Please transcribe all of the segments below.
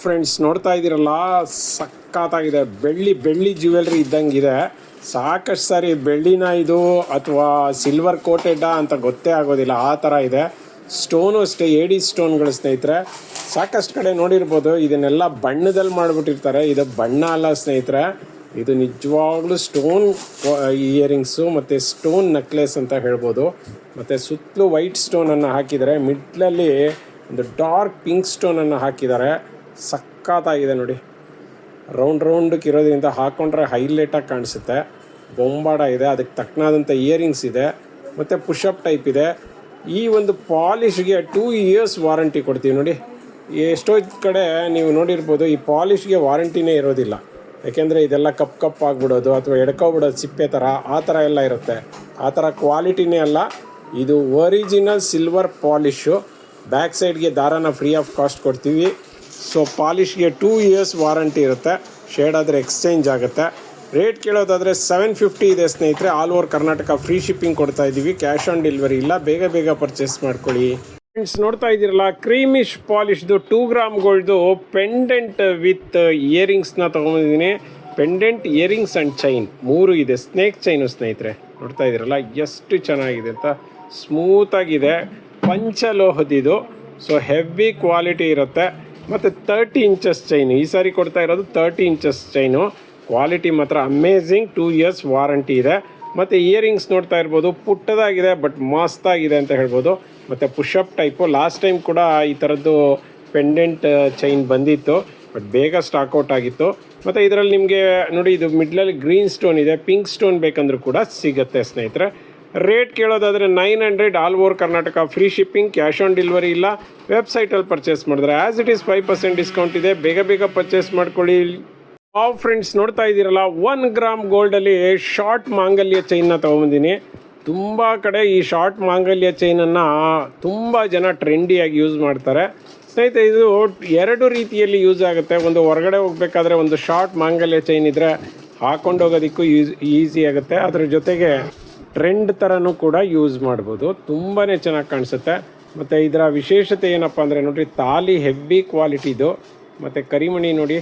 Friends ನೋಡ್ತಾ ಇದ್ದೀರಲ್ಲ? ಸಖತ್ತಾಗಿದೆ. ಬೆಳ್ಳಿ ಬೆಳ್ಳಿ ಜ್ಯುವೆಲ್ರಿ ಇದ್ದಂಗಿದೆ. ಸಾಕಷ್ಟು ಸಾರಿ ಬೆಳ್ಳಿನ ಇದು ಅಥವಾ ಸಿಲ್ವರ್ ಕೋಟೆಡ್ಡ ಅಂತ ಗೊತ್ತೇ ಆಗೋದಿಲ್ಲ. ಆ ಥರ ಇದೆ. ಸ್ಟೋನು ಅಷ್ಟೇ, ಏಡಿ ಸ್ಟೋನ್ಗಳು ಸ್ನೇಹಿತರೆ. ಸಾಕಷ್ಟು ಕಡೆ ನೋಡಿರ್ಬೋದು. ಇದನ್ನೆಲ್ಲ ಬಣ್ಣದಲ್ಲಿ ಮಾಡಿಬಿಟ್ಟಿರ್ತಾರೆ. ಇದು ಬಣ್ಣ ಅಲ್ಲ ಸ್ನೇಹಿತರೆ. ಇದು ನಿಜವಾಗ್ಲೂ ಸ್ಟೋನ್ ಇಯರಿಂಗ್ಸು ಮತ್ತು ಸ್ಟೋನ್ ನೆಕ್ಲೆಸ್ ಅಂತ ಹೇಳ್ಬೋದು. ಮತ್ತು ಸುತ್ತಲೂ ವೈಟ್ ಸ್ಟೋನನ್ನು ಹಾಕಿದ್ದಾರೆ. ಮಿಡ್ಲಲ್ಲಿ ಒಂದು ಡಾರ್ಕ್ ಪಿಂಕ್ ಸ್ಟೋನನ್ನು ಹಾಕಿದ್ದಾರೆ. ಸಖತ್ತಾಗಿದೆ ನೋಡಿ. ರೌಂಡ್ ರೌಂಡಕ್ಕೆ ಇರೋದ್ರಿಂದ ಹಾಕ್ಕೊಂಡ್ರೆ ಹೈಲೈಟಾಗಿ ಕಾಣಿಸುತ್ತೆ. ಬೊಂಬಾಡ ಇದೆ, ಅದಕ್ಕೆ ತಕ್ಕನಾದಂಥ ಇಯರಿಂಗ್ಸ್ ಇದೆ, ಮತ್ತು ಪುಷಪ್ ಟೈಪ್ ಇದೆ. ಈ ಒಂದು ಪಾಲಿಷ್ಗೆ ಟೂ ಇಯರ್ಸ್ ವಾರಂಟಿ ಕೊಡ್ತೀವಿ ನೋಡಿ. ಎಷ್ಟೋ ಕಡೆ ನೀವು ನೋಡಿರ್ಬೋದು ಈ ಪಾಲಿಷ್ಗೆ ವಾರಂಟಿನೇ ಇರೋದಿಲ್ಲ. ಯಾಕೆಂದರೆ ಇದೆಲ್ಲ ಕಪ್ ಕಪ್ ಆಗಿಬಿಡೋದು ಅಥವಾ ಎಡ್ಕೊಬಿಡೋದು ಸಿಪ್ಪೆ ಥರ, ಆ ಥರ ಎಲ್ಲ ಇರುತ್ತೆ. ಆ ಥರ ಕ್ವಾಲಿಟಿನೇ ಅಲ್ಲ. ಇದು ಒರಿಜಿನಲ್ ಸಿಲ್ವರ್ ಪಾಲಿಶು. ಬ್ಯಾಕ್ ಸೈಡ್ಗೆ ದಾರಾನ ಫ್ರೀ ಆಫ್ ಕಾಸ್ಟ್ ಕೊಡ್ತೀವಿ. ಸೊ ಪಾಲಿಶ್ಗೆ ಟೂ ಇಯರ್ಸ್ ವಾರಂಟಿ ಇರುತ್ತೆ. ಶೇಡ್ ಆದರೆ ಎಕ್ಸ್ಚೇಂಜ್ ಆಗುತ್ತೆ. ರೇಟ್ ಕೇಳೋದಾದರೆ ಸೆವೆನ್ ಫಿಫ್ಟಿ ಇದೆ ಸ್ನೇಹಿತರೆ. All over Karnataka free shipping ಕೊಡ್ತಾ ಇದ್ದೀವಿ ಕ್ಯಾಶ್ ಆನ್ ಡೆಲಿವರಿ ಇಲ್ಲ. ಬೇಗ ಬೇಗ ಪರ್ಚೇಸ್ ಮಾಡ್ಕೊಳ್ಳಿ. ಫ್ರೆಂಡ್ಸ್ ನೋಡ್ತಾ ಇದ್ದೀರಲ್ಲ ಕ್ರೀಮಿಶ್ ಪಾಲಿಶ್ದು ಟೂ ಗ್ರಾಮ್ಗಳ್ದು ಪೆಂಡೆಂಟ್ ವಿತ್ ಇಯರಿಂಗ್ಸ್ನ ತೊಗೊಂಬಂದಿದ್ದೀನಿ ಪೆಂಡೆಂಟ್ ಇಯರಿಂಗ್ಸ್ ಆ್ಯಂಡ್ ಚೈನ್ ಮೂರು ಇದೆ. ಸ್ನೇಕ್ ಚೈನು ಸ್ನೇಹಿತರೆ. ನೋಡ್ತಾ ಇದ್ದೀರಲ್ಲ, ಎಷ್ಟು ಚೆನ್ನಾಗಿದೆ ಅಂತ. ಸ್ಮೂತಾಗಿದೆ ಪಂಚಲೋಹದಿದು. ಸೊ ಹೆವಿ ಕ್ವಾಲಿಟಿ ಇರುತ್ತೆ. ಮತ್ತು ತರ್ಟಿ ಇಂಚಸ್ ಚೈನು ಈ ಸಾರಿ ಕೊಡ್ತಾ ಇರೋದು ತರ್ಟಿ ಇಂಚಸ್ ಚೈನು ಕ್ವಾಲಿಟಿ ಮಾತ್ರ ಅಮೇಝಿಂಗ್ ಟೂ ಇಯರ್ಸ್ ವಾರಂಟಿ ಇದೆ. ಮತ್ತು ಇಯರಿಂಗ್ಸ್ ನೋಡ್ತಾ ಇರ್ಬೋದು. ಪುಟ್ಟದಾಗಿದೆ ಬಟ್ ಮಸ್ತಾಗಿದೆ ಅಂತ ಹೇಳ್ಬೋದು. ಮತ್ತು ಪುಷಪ್ ಟೈಪು ಲಾಸ್ಟ್ ಟೈಮ್ ಕೂಡ ಈ ಥರದ್ದು ಪೆಂಡೆಂಟ್ ಚೈನ್ ಬಂದಿತ್ತು. ಬಟ್ ಬೇಗ ಸ್ಟಾಕ್ ಔಟ್ ಆಗಿತ್ತು. ಮತ್ತು ಇದರಲ್ಲಿ ನಿಮಗೆ ನೋಡಿ, ಇದು ಮಿಡ್ಲಲ್ಲಿ ಗ್ರೀನ್ ಸ್ಟೋನ್ ಇದೆ. ಪಿಂಕ್ ಸ್ಟೋನ್ ಬೇಕಂದ್ರೂ ಕೂಡ ಸಿಗುತ್ತೆ ಸ್ನೇಹಿತರೆ. Rate ಕೇಳೋದಾದರೆ nine hundred all over Karnataka, free shipping, cash on delivery ಇಲ್ಲ. ವೆಬ್ಸೈಟಲ್ಲಿ ಪರ್ಚೇಸ್ ಮಾಡಿದ್ರೆ as it is five percent discount ಇದೆ. ಬೇಗ ಬೇಗ ಪರ್ಚೇಸ್ ಮಾಡ್ಕೊಳ್ಳಿ. ಆ ಫ್ರೆಂಡ್ಸ್ ನೋಡ್ತಾ ಇದ್ದೀರಲ್ಲ ಒನ್ ಗ್ರಾಮ್ ಗೋಲ್ಡಲ್ಲಿ ಶಾರ್ಟ್ ಮಾಂಗಲ್ಯ ಚೈನ್ನ ತೊಗೊಂಬಂದಿನಿ. ತುಂಬ ಕಡೆ ಈ ಶಾರ್ಟ್ ಮಾಂಗಲ್ಯ ಚೈನನ್ನು ತುಂಬ ಜನ ಟ್ರೆಂಡಿಯಾಗಿ ಯೂಸ್ ಮಾಡ್ತಾರೆ. ಸ್ನೇಹಿತರೆ, ಇದು ಎರಡು ರೀತಿಯಲ್ಲಿ ಯೂಸ್ ಆಗುತ್ತೆ. ಒಂದು ಹೊರಗಡೆ ಹೋಗಬೇಕಾದ್ರೆ ಒಂದು ಶಾರ್ಟ್ ಮಾಂಗಲ್ಯ ಚೈನ್ ಇದ್ದರೆ ಹಾಕೊಂಡು ಹೋಗೋದಕ್ಕೂ ಈಸಿ ಆಗುತ್ತೆ. ಅದರ ಜೊತೆಗೆ ಟ್ರೆಂಡ್ ಥರನೂ ಕೂಡ ಯೂಸ್ ಮಾಡ್ಬೋದು. ತುಂಬಾ ಚೆನ್ನಾಗಿ ಕಾಣಿಸುತ್ತೆ. ಮತ್ತು ಇದರ ವಿಶೇಷತೆ ಏನಪ್ಪ ಅಂದರೆ ನೋಡಿರಿ, ತಾಲಿ ಹೆವಿ ಕ್ವಾಲಿಟಿದು ಮತ್ತು ಕರಿಮಣಿ ನೋಡಿ.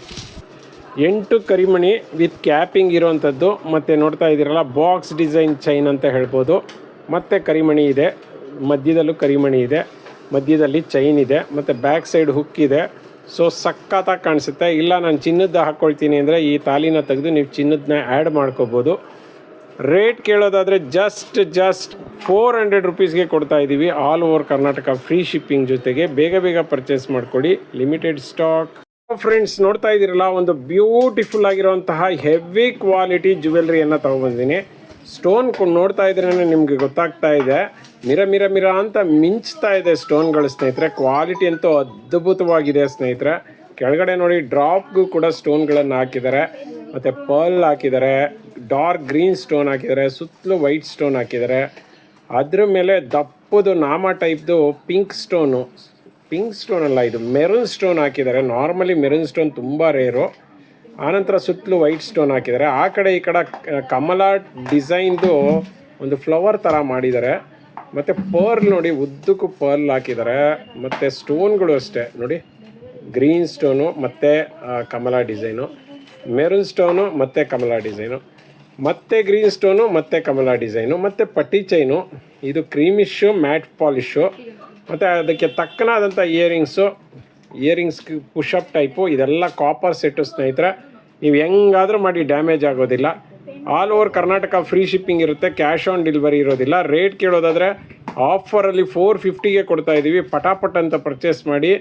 ಎಂಟು ಕರಿಮಣಿ ವಿತ್ ಕ್ಯಾಪಿಂಗ್ ಇರೋವಂಥದ್ದು ಮತ್ತು ನೋಡ್ತಾ ಇದ್ದೀರಲ್ಲ ಬಾಕ್ಸ್ ಡಿಸೈನ್ ಚೈನ್ ಅಂತ ಹೇಳ್ಬೋದು. ಮತ್ತು ಕರಿಮಣಿ ಇದೆ. ಮಧ್ಯದಲ್ಲೂ ಕರಿಮಣಿ ಇದೆ. ಮಧ್ಯದಲ್ಲಿ ಚೈನ್ ಇದೆ. ಮತ್ತು ಬ್ಯಾಕ್ ಸೈಡ್ ಹುಕ್ ಇದೆ. ಸೊ ಸಕ್ಕತ್ತಾಗಿ ಕಾಣಿಸುತ್ತೆ. ಇಲ್ಲ, ನಾನು ಚಿನ್ನದ ಹಾಕ್ಕೊಳ್ತೀನಿ ಅಂದರೆ ಈ ತಾಲಿನ ತೆಗೆದು ನೀವು ಚಿನ್ನದನ್ನ ಆ್ಯಡ್ ಮಾಡ್ಕೋಬೋದು. ರೇಟ್ ಕೇಳೋದಾದರೆ ಜಸ್ಟ್ ಜಸ್ಟ್ ಫೋರ್ ಹಂಡ್ರೆಡ್ ರುಪೀಸ್ಗೆ ಕೊಡ್ತಾ ಇದ್ದೀವಿ all over Karnataka free shipping ಜೊತೆಗೆ ಬೇಗ ಬೇಗ ಪರ್ಚೇಸ್ ಮಾಡಿಕೊಡಿ. ಲಿಮಿಟೆಡ್ ಸ್ಟಾಕ್ ಫ್ರೆಂಡ್ಸ್ ನೋಡ್ತಾ ಇದ್ದೀರಲ್ಲ, ಒಂದು ಬ್ಯೂಟಿಫುಲ್ ಆಗಿರುವಂತಹ ಹೆವಿ ಕ್ವಾಲಿಟಿ ಜ್ಯುವೆಲ್ರಿಯನ್ನು ತೊಗೊಬಂದಿನಿ ಸ್ಟೋನ್ ನೋಡ್ತಾ ಇದ್ರೇ ನಿಮಗೆ ಗೊತ್ತಾಗ್ತಾ ಇದೆ. ಮಿರ ಮಿರ ಮಿರ ಅಂತ ಮಿಂಚ್ತಾ ಇದೆ ಸ್ಟೋನ್ಗಳು ಸ್ನೇಹಿತರೆ. ಕ್ವಾಲಿಟಿ ಅಂತೂ ಅದ್ಭುತವಾಗಿದೆ ಸ್ನೇಹಿತರೆ. ಕೆಳಗಡೆ ನೋಡಿ ಡ್ರಾಪ್ಗೂ ಕೂಡ ಸ್ಟೋನ್ಗಳನ್ನು ಹಾಕಿದ್ದಾರೆ. ಮತ್ತು ಪರ್ಲ್ ಹಾಕಿದ್ದಾರೆ. ಡಾರ್ಕ್ ಗ್ರೀನ್ ಸ್ಟೋನ್ ಹಾಕಿದ್ದಾರೆ ಸುತ್ತಲೂ ವೈಟ್ ಸ್ಟೋನ್ ಹಾಕಿದ್ದಾರೆ ಅದ್ರ ಮೇಲೆ ದಪ್ಪದು ನಾಮ ಟೈಪ್ದು ಪಿಂಕ್ ಸ್ಟೋನು, ಪಿಂಕ್ ಸ್ಟೋನ್ ಅಲ್ಲ, ಇದು ಮೆರೂನ್ ಸ್ಟೋನ್ ಹಾಕಿದ್ದಾರೆ ನಾರ್ಮಲಿ ಮೆರೂನ್ ಸ್ಟೋನ್ ತುಂಬ ರೇರು. ಆನಂತರ ಸುತ್ತಲೂ ವೈಟ್ ಸ್ಟೋನ್ ಹಾಕಿದ್ದಾರೆ ಆ ಕಡೆ ಈ ಕಡೆ ಕಮಲ ಡಿಸೈನ್ದು ಒಂದು ಫ್ಲವರ್ ಥರ ಮಾಡಿದ್ದಾರೆ ಮತ್ತು ಪರ್ಲ್ ನೋಡಿ, ಉದ್ದಕ್ಕೂ ಪರ್ಲ್ ಹಾಕಿದ್ದಾರೆ ಮತ್ತು ಸ್ಟೋನ್ಗಳು ಅಷ್ಟೇ. ನೋಡಿ, ಗ್ರೀನ್ ಸ್ಟೋನು, ಮತ್ತು ಕಮಲ ಡಿಸೈನು, ಮೆರೂನ್ ಸ್ಟೋನು, ಮತ್ತು ಕಮಲ ಡಿಸೈನು. ಮತ್ತೆ ಗ್ರೀನ್ ಸ್ಟೋನು ಮತ್ತೆ ಕಮಲ ಡಿಸೈನು ಮತ್ತು ಪಟ್ಟಿ ಚೈನು ಇದು ಕ್ರೀಮಿಶು ಮ್ಯಾಟ್ ಪಾಲಿಶು ಮತ್ತು ಅದಕ್ಕೆ ತಕ್ಕನಾದಂಥ ಇಯರಿಂಗ್ಸು ಇಯರಿಂಗ್ಸ್ ಪುಷಪ್ ಟೈಪು ಇದೆಲ್ಲ ಕಾಪರ್ ಸೆಟ್ಟು ಸ್ನೇಹಿತರೆ. ನೀವು ಹೆಂಗಾದರೂ ಮಾಡಿ ಡ್ಯಾಮೇಜ್ ಆಗೋದಿಲ್ಲ. All over Karnataka free shipping ಇರುತ್ತೆ ಕ್ಯಾಶ್ ಆನ್ ಡೆಲಿವರಿ ಇರೋದಿಲ್ಲ. ರೇಟ್ ಕೇಳೋದಾದರೆ ಆಫರಲ್ಲಿ ಫೋರ್ ಫಿಫ್ಟಿಗೆ ಕೊಡ್ತಾ ಇದ್ದೀವಿ ಪಟಾಪಟ್ ಅಂತ ಪರ್ಚೇಸ್ ಮಾಡಿ.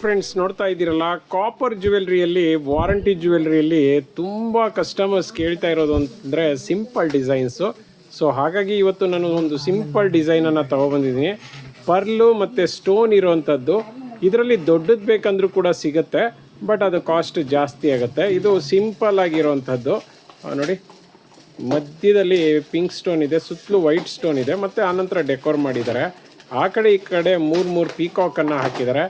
ಫ್ರೆಂಡ್ಸ್ ನೋಡ್ತಾ ಇದ್ದೀರಲ್ಲ ಕಾಪರ್ ಜ್ಯುವೆಲ್ರಿಯಲ್ಲಿ ವಾರಂಟಿ ಜ್ಯುವೆಲ್ರಿಯಲ್ಲಿ ತುಂಬ ಕಸ್ಟಮರ್ಸ್ ಕೇಳ್ತಾ ಇರೋದು ಅಂದರೆ ಸಿಂಪಲ್ ಡಿಸೈನ್ಸು ಸೊ ಹಾಗಾಗಿ ಇವತ್ತು ನಾನು ಒಂದು ಸಿಂಪಲ್ ಡಿಸೈನನ್ನು ತೊಗೊಬಂದಿದ್ದೀನಿ. ಪರ್ಲು ಮತ್ತು ಸ್ಟೋನ್ ಇರೋವಂಥದ್ದು ಇದರಲ್ಲಿ ದೊಡ್ಡದು ಬೇಕಂದ್ರೂ ಕೂಡ ಸಿಗುತ್ತೆ ಬಟ್ ಅದು ಕಾಸ್ಟ್ ಜಾಸ್ತಿ ಆಗುತ್ತೆ. ಇದು ಸಿಂಪಲ್ ಆಗಿರೋವಂಥದ್ದು ನೋಡಿ. ಮಧ್ಯದಲ್ಲಿ ಪಿಂಕ್ ಸ್ಟೋನ್ ಇದೆ, ಸುತ್ತಲೂ ವೈಟ್ ಸ್ಟೋನ್ ಇದೆ, ಮತ್ತು ಆನಂತರ ಡೆಕೋರ್ ಮಾಡಿದ್ದಾರೆ. ಆ ಕಡೆ ಈ ಕಡೆ ಮೂರು ಮೂರು ಪೀಕಾಕನ್ನು ಹಾಕಿದ್ದಾರೆ.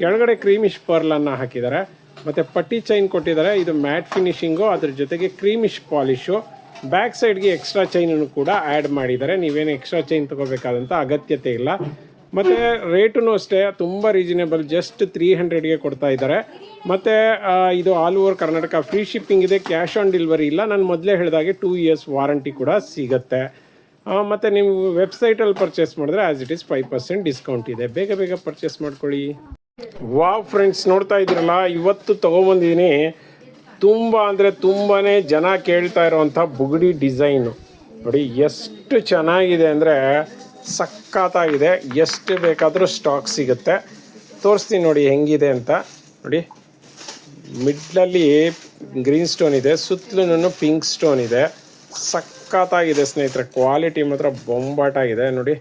ಕೆಳಗಡೆ ಕ್ರೀಮಿಶ್ ಪರ್ಲನ್ನು ಹಾಕಿದ್ದಾರೆ. ಮತ್ತು ಪಟ್ಟಿ ಚೈನ್ ಕೊಟ್ಟಿದ್ದಾರೆ. ಇದು ಮ್ಯಾಟ್ ಫಿನಿಶಿಂಗು ಅದ್ರ ಜೊತೆಗೆ ಕ್ರೀಮಿಶ್ ಪಾಲಿಶು ಬ್ಯಾಕ್ ಸೈಡ್ಗೆ ಎಕ್ಸ್ಟ್ರಾ ಚೈನನ್ನು ಕೂಡ ಆ್ಯಡ್ ಮಾಡಿದ್ದಾರೆ. ನೀವೇನು ಎಕ್ಸ್ಟ್ರಾ ಚೈನ್ ತೊಗೋಬೇಕಾದಂಥ ಅಗತ್ಯತೆ ಇಲ್ಲ. ಮತ್ತು ರೇಟೂ ಅಷ್ಟೇ, ತುಂಬ ರೀಸನೇಬಲ್ ಜಸ್ಟ್ ತ್ರೀ ಹಂಡ್ರೆಡ್ಗೆ ಕೊಡ್ತಾ ಇದ್ದಾರೆ. ಮತ್ತು ಇದು all over Karnataka free shipping ಇದೆ ಕ್ಯಾಶ್ ಆನ್ ಡೆಲಿವರಿ ಇಲ್ಲ. ನಾನು ಮೊದಲೇ ಹೇಳಿದಾಗೆ ಟೂ ಇಯರ್ಸ್ ವಾರಂಟಿ ಕೂಡ ಸಿಗುತ್ತೆ. ಮತ್ತು ನೀವು ವೆಬ್ಸೈಟಲ್ಲಿ ಪರ್ಚೇಸ್ ಮಾಡಿದ್ರೆ as it is five percent discount ಇದೆ. ಬೇಗ ಬೇಗ ಪರ್ಚೇಸ್ ಮಾಡ್ಕೊಳ್ಳಿ. ವಾವ್ ಫ್ರೆಂಡ್ಸ್, ನೋಡ್ತಾ ಇದ್ರಲ್ಲ ಇವತ್ತು ತಗೊಬಂದಿದ್ದೀನಿ ತುಂಬ ಅಂದರೆ ತುಂಬಾ ಜನ ಕೇಳ್ತಾ ಇರೋವಂಥ ಬುಗುಡಿ ಡಿಸೈನು. ನೋಡಿ, ಎಷ್ಟು ಚೆನ್ನಾಗಿದೆ ಅಂದರೆ ಸಖತ್ತಾಗಿದೆ. ಎಷ್ಟು ಬೇಕಾದರೂ ಸ್ಟಾಕ್ ಸಿಗುತ್ತೆ. ತೋರಿಸ್ತೀನಿ ನೋಡಿ ಹೆಂಗಿದೆ ಅಂತ. ನೋಡಿ, ಮಿಡ್ಲಲ್ಲಿ ಗ್ರೀನ್ ಸ್ಟೋನ್ ಇದೆ ಸುತ್ತಲೂ ಪಿಂಕ್ ಸ್ಟೋನ್ ಇದೆ. ಸಖತ್ತಾಗಿದೆ ಸ್ನೇಹಿತರೆ, ಕ್ವಾಲಿಟಿ ಮಾತ್ರ ಬೊಂಬಾಟಾಗಿದೆ. ನೋಡಿ,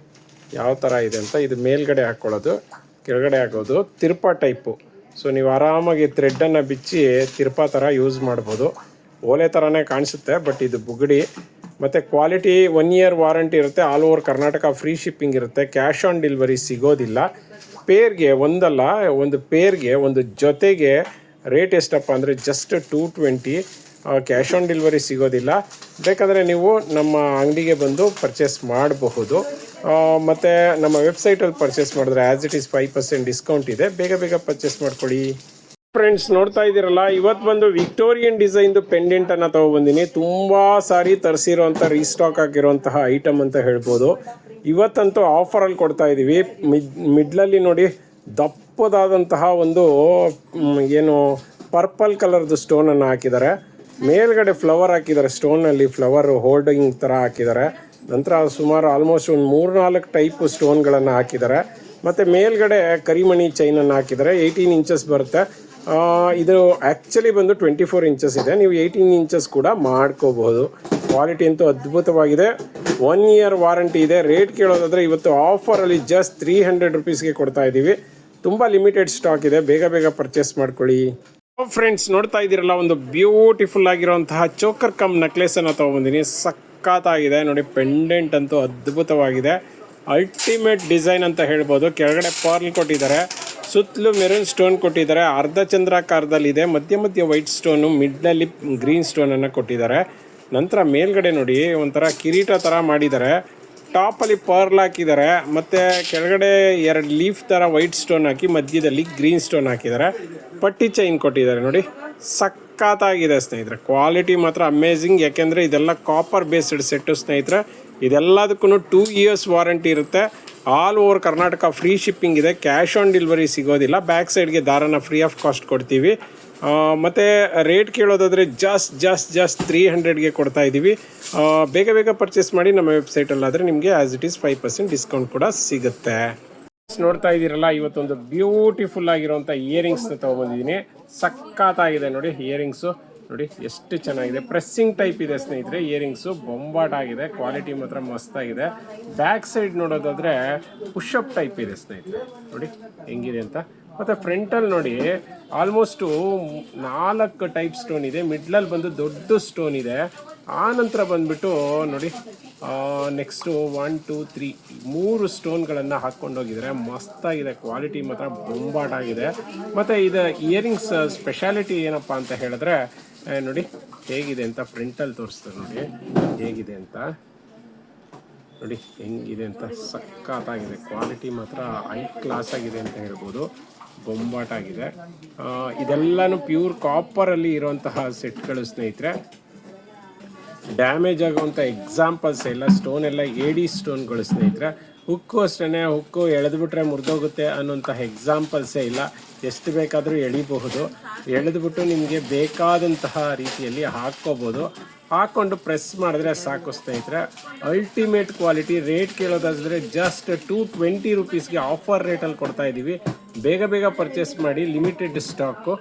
ಯಾವ ಥರ ಇದೆ ಅಂತ ಇದು ಮೇಲ್ಗಡೆ ಹಾಕ್ಕೊಳ್ಳೋದು ಕೆಳಗಡೆ ಆಗೋದು ತಿರ್ಪ ಟೈಪು ಸೊ ನೀವು ಆರಾಮಾಗಿ ಥ್ರೆಡ್ಡನ್ನು ಬಿಚ್ಚಿ ತಿರ್ಪ ಥರ ಯೂಸ್ ಮಾಡ್ಬೋದು. ಓಲೆ ಥರನೇ ಕಾಣಿಸುತ್ತೆ ಬಟ್ ಇದು ಬುಗಡಿ. ಮತ್ತು ಕ್ವಾಲಿಟಿ ಒನ್ ಇಯರ್ ವಾರಂಟಿ ಇರುತ್ತೆ all over Karnataka free shipping ಇರುತ್ತೆ. ಕ್ಯಾಶ್ ಆನ್ ಡೆಲಿವರಿ ಸಿಗೋದಿಲ್ಲ. ಪೇರ್ಗೆ ಒಂದಲ್ಲ, ಒಂದು ಪೇರ್ಗೆ, ಒಂದು ಜೊತೆಗೆ ರೇಟ್ ಎಷ್ಟಪ್ಪ ಅಂದರೆ just two twenty cash on delivery ಸಿಗೋದಿಲ್ಲ. ಬೇಕಾದರೆ ನೀವು ನಮ್ಮ ಅಂಗಡಿಗೆ ಬಂದು ಪರ್ಚೇಸ್ ಮಾಡಬಹುದು. ಮತ್ತು ನಮ್ಮ ವೆಬ್ಸೈಟಲ್ಲಿ ಪರ್ಚೇಸ್ ಮಾಡಿದ್ರೆ as it is five percent discount ಇದೆ. ಬೇಗ ಬೇಗ ಪರ್ಚೇಸ್ ಮಾಡ್ಕೊಳ್ಳಿ. ಫ್ರೆಂಡ್ಸ್ ನೋಡ್ತಾ ಇದ್ದೀರಲ್ಲ ಇವತ್ತು ಬಂದು ವಿಕ್ಟೋರಿಯನ್ ಡಿಸೈನ್ದು ಪೆಂಡೆಂಟ್ ತೊಗೊಬಂದಿನಿ. ತುಂಬ ಸಾರಿ ತರಿಸಿರೋಂಥ ರೀಸ್ಟಾಕ್ ಆಗಿರುವಂತಹ ಐಟಮ್ ಅಂತ ಹೇಳ್ಬೋದು. ಇವತ್ತಂತೂ ಆಫರಲ್ಲಿ ಕೊಡ್ತಾ ಇದ್ದೀವಿ ಮಿಡ್ ಮಿಡ್ಲಲ್ಲಿ ನೋಡಿ ದಪ್ಪದಾದಂತಹ ಒಂದು ಏನು ಪರ್ಪಲ್ ಕಲರ್ದು ಸ್ಟೋನನ್ನು ಹಾಕಿದ್ದಾರೆ. ಮೇಲ್ಗಡೆ ಫ್ಲವರ್ ಹಾಕಿದ್ದಾರೆ ಸ್ಟೋನಲ್ಲಿ ಫ್ಲವರ್ ಹೋಲ್ಡಿಂಗ್ ಥರ ಹಾಕಿದ್ದಾರೆ. ನಂತರ ಸುಮಾರು ಆಲ್ಮೋಸ್ಟ್ ಒಂದು ಮೂರ್ನಾಲ್ಕು ಟೈಪ್ ಸ್ಟೋನ್ಗಳನ್ನು ಹಾಕಿದ್ದಾರೆ. ಮತ್ತು ಮೇಲ್ಗಡೆ ಕರಿಮಣಿ ಚೈನನ್ನು ಹಾಕಿದ್ದಾರೆ ಏಯ್ಟೀನ್ ಇಂಚಸ್ ಬರುತ್ತೆ. ಇದು ಆ್ಯಕ್ಚುಲಿ ಬಂದು ಟ್ವೆಂಟಿ ಫೋರ್ ಇಂಚಸ್ ಇದೆ. ನೀವು ಏಯ್ಟೀನ್ ಇಂಚಸ್ ಕೂಡ ಮಾಡ್ಕೋಬಹುದು. ಕ್ವಾಲಿಟಿ ಅಂತೂ ಅದ್ಭುತವಾಗಿದೆ. ಒನ್ ಇಯರ್ ವಾರಂಟಿ ಇದೆ. ರೇಟ್ ಕೇಳೋದಾದರೆ ಇವತ್ತು ಆಫರಲ್ಲಿ ಜಸ್ಟ್ ತ್ರೀ ಹಂಡ್ರೆಡ್ ರುಪೀಸ್ಗೆ ಕೊಡ್ತಾ ಇದ್ದೀವಿ ತುಂಬ ಲಿಮಿಟೆಡ್ ಸ್ಟಾಕ್ ಇದೆ. ಬೇಗ ಬೇಗ ಪರ್ಚೇಸ್ ಮಾಡ್ಕೊಳ್ಳಿ. ಫ್ರೆಂಡ್ಸ್ ನೋಡ್ತಾ ಇದ್ದೀರಲ್ಲ, ಒಂದು ಬ್ಯೂಟಿಫುಲ್ ಆಗಿರುವಂತಹ ಚೋಕರ್ ಕಮ್ ನೆಕ್ಲೆಸ್ ಅನ್ನ ತಗೊಂಬಂದಿನಿ. ಸಖತ್ತಾಗಿದೆ. ನೋಡಿ ಪೆಂಡೆಂಟ್ ಅಂತೂ ಅದ್ಭುತವಾಗಿದೆ. ಅಲ್ಟಿಮೇಟ್ ಡಿಸೈನ್ ಅಂತ ಹೇಳ್ಬೋದು. ಕೆಳಗಡೆ ಪಾರ್ಲ್ ಕೊಟ್ಟಿದ್ದಾರೆ. ಸುತ್ತಲೂ ಮೆರೂನ್ ಸ್ಟೋನ್ ಕೊಟ್ಟಿದ್ದಾರೆ. ಅರ್ಧ ಚಂದ್ರಾಕಾರದಲ್ಲಿ ಇದೆ. ಮಧ್ಯ ಮಧ್ಯ ವೈಟ್ ಸ್ಟೋನು ಮಿಡ್ನಲ್ಲಿ ಗ್ರೀನ್ ಸ್ಟೋನನ್ನು ಕೊಟ್ಟಿದ್ದಾರೆ. ನಂತರ ಮೇಲ್ಗಡೆ ನೋಡಿ, ಒಂಥರ ಕಿರೀಟ ಥರ ಮಾಡಿದ್ದಾರೆ. ಟಾಪಲ್ಲಿ ಪರ್ಲ್ ಹಾಕಿದ್ದಾರೆ, ಮತ್ತು ಕೆಳಗಡೆ ಎರಡು ಲೀಫ್ ಥರ ವೈಟ್ ಸ್ಟೋನ್ ಹಾಕಿ, ಮಧ್ಯದಲ್ಲಿ ಗ್ರೀನ್ ಸ್ಟೋನ್ ಹಾಕಿದ್ದಾರೆ. ಪಟ್ಟಿ ಚೈನ್ ಕೊಟ್ಟಿದ್ದಾರೆ ನೋಡಿ. ಸಖತ್ತಾಗಿದೆ ಸ್ನೇಹಿತರೆ. ಕ್ವಾಲಿಟಿ ಮಾತ್ರ ಅಮೇಝಿಂಗ್ ಯಾಕೆಂದರೆ ಇದೆಲ್ಲ ಕಾಪರ್ ಬೇಸ್ಡ್ ಸೆಟ್ಟು ಸ್ನೇಹಿತರೆ. ಇದೆಲ್ಲದಕ್ಕೂ ಟೂ ಇಯರ್ಸ್ ವಾರಂಟಿ ಇರುತ್ತೆ. All over Karnataka free shipping ಇದೆ. ಕ್ಯಾಶ್ ಆನ್ ಡೆಲಿವರಿ ಸಿಗೋದಿಲ್ಲ. ಬ್ಯಾಕ್ ಸೈಡ್ಗೆ ದಾರನ ಫ್ರೀ ಆಫ್ ಕಾಸ್ಟ್ ಕೊಡ್ತೀವಿ. ಮತ್ತೆ ರೇಟ್ ಕೇಳೋದಾದರೆ ಜಾಸ್ ಜಾಸ್ ಜಾಸ್ ತ್ರೀ ಹಂಡ್ರೆಡ್ಗೆ ಕೊಡ್ತಾ ಇದ್ದೀವಿ ಬೇಗ ಬೇಗ ಪರ್ಚೇಸ್ ಮಾಡಿ ನಮ್ಮ ವೆಬ್ಸೈಟಲ್ಲಾದರೆ ನಿಮಗೆ as it is five percent discount ಕೂಡ ಸಿಗುತ್ತೆ. ನೋಡ್ತಾ ಇದ್ದೀರಲ್ಲ, ಇವತ್ತೊಂದು ಬ್ಯೂಟಿಫುಲ್ ಆಗಿರುವಂಥ ಇಯರಿಂಗ್ಸ್ನ ತೊಗೊಬಂದಿದ್ದೀನಿ. ಸಕ್ಕತ್ತಾಗಿದೆ ನೋಡಿ ಇಯರಿಂಗ್ಸು ನೋಡಿ ಎಷ್ಟು ಚೆನ್ನಾಗಿದೆ. ಪ್ರೆಸ್ಸಿಂಗ್ ಟೈಪ್ ಇದೆ ಸ್ನೇಹಿತರೆ ಇಯರಿಂಗ್ಸು ಬೊಂಬಾಟ್ ಆಗಿದೆ ಕ್ವಾಲಿಟಿ ಮಾತ್ರ ಮಸ್ತಾಗಿದೆ. ಬ್ಯಾಕ್ ಸೈಡ್ ನೋಡೋದಾದರೆ ಪುಷಪ್ ಟೈಪ್ ಇದೆ ಸ್ನೇಹಿತರೆ. ನೋಡಿ ಹೆಂಗಿದೆ ಅಂತ. ಮತ್ತು ಫ್ರಂಟಲ್ಲಿ ನೋಡಿ ಆಲ್ಮೋಸ್ಟು ನಾಲ್ಕು ಟೈಪ್ ಸ್ಟೋನ್ ಇದೆ. ಮಿಡ್ಲಲ್ಲಿ ಬಂದು ದೊಡ್ಡ ಸ್ಟೋನ್ ಇದೆ. ಆ ನಂತರ ಬಂದ್ಬಿಟ್ಟು ನೋಡಿ ನೆಕ್ಸ್ಟು ಒನ್ ಟೂ ತ್ರೀ ಮೂರು ಸ್ಟೋನ್ಗಳನ್ನು ಹಾಕ್ಕೊಂಡೋಗಿದ್ದಾರೆ ಮಸ್ತಾಗಿದೆ ಕ್ವಾಲಿಟಿ ಮಾತ್ರ ಬೊಂಬಾಟಾಗಿದೆ ಮತ್ತು ಇದು ಇಯರಿಂಗ್ಸ್ ಸ್ಪೆಷಾಲಿಟಿ ಏನಪ್ಪ ಅಂತ ಹೇಳಿದ್ರೆ ನೋಡಿ, ಹೇಗಿದೆ ಅಂತ ಫ್ರಂಟಲ್ಲಿ ತೋರಿಸ್ತಾರೆ ನೋಡಿ, ಹೇಗಿದೆ ಅಂತ. ನೋಡಿ, ಹೆಂಗಿದೆ ಅಂತ ಸಖತ್ತಾಗಿದೆ. ಕ್ವಾಲಿಟಿ ಮಾತ್ರ ಹೈ ಕ್ಲಾಸ್ ಆಗಿದೆ ಅಂತ ಹೇಳ್ಬೋದು. ಬೊಂಬಾಟಾಗಿದೆ ಇದೆಲ್ಲನೂ ಪ್ಯೂರ್ ಕಾಪರಲ್ಲಿ ಇರುವಂತಹ ಸೆಟ್ಗಳು ಸ್ನೇಹಿತರೆ. ಡ್ಯಾಮೇಜ್ ಆಗುವಂಥ ಎಕ್ಸಾಂಪಲ್ಸ್ ಎಲ್ಲ ಸ್ಟೋನ್ ಎಲ್ಲ ಏಡಿ ಸ್ಟೋನ್ಗಳು ಸ್ನೇಹಿತರೆ. ಹುಕ್ಕು ಅಷ್ಟೇ ಹುಕ್ಕು ಎಳೆದುಬಿಟ್ರೆ ಮುರಿದೋಗುತ್ತೆ ಅನ್ನೋಂತಹ ಎಕ್ಸಾಂಪಲ್ಸೇ ಇಲ್ಲ. ಎಷ್ಟು ಬೇಕಾದರೂ ಎಳಿಬಹುದು. ಎಳೆದುಬಿಟ್ಟು ನಿಮಗೆ ಬೇಕಾದಂತಹ ರೀತಿಯಲ್ಲಿ ಹಾಕ್ಕೋಬೋದು. ಹಾಕ್ಕೊಂಡು ಪ್ರೆಸ್ ಮಾಡಿದ್ರೆ ಸಾಕು ಸ್ನೇಹಿತರೆ. ಅಲ್ಟಿಮೇಟ್ ಕ್ವಾಲಿಟಿ ರೇಟ್ ಕೇಳೋದಾದ್ರೆ ಜಸ್ಟ್ ಟೂ ಟ್ವೆಂಟಿ ರುಪೀಸ್ಗೆ ಆಫರ್ ರೇಟಲ್ಲಿ ಕೊಡ್ತಾ ಇದ್ದೀವಿ ಬೇಗ ಬೇಗ ಪರ್ಚೇಸ್ ಮಾಡಿ ಲಿಮಿಟೆಡ್ ಸ್ಟಾಕು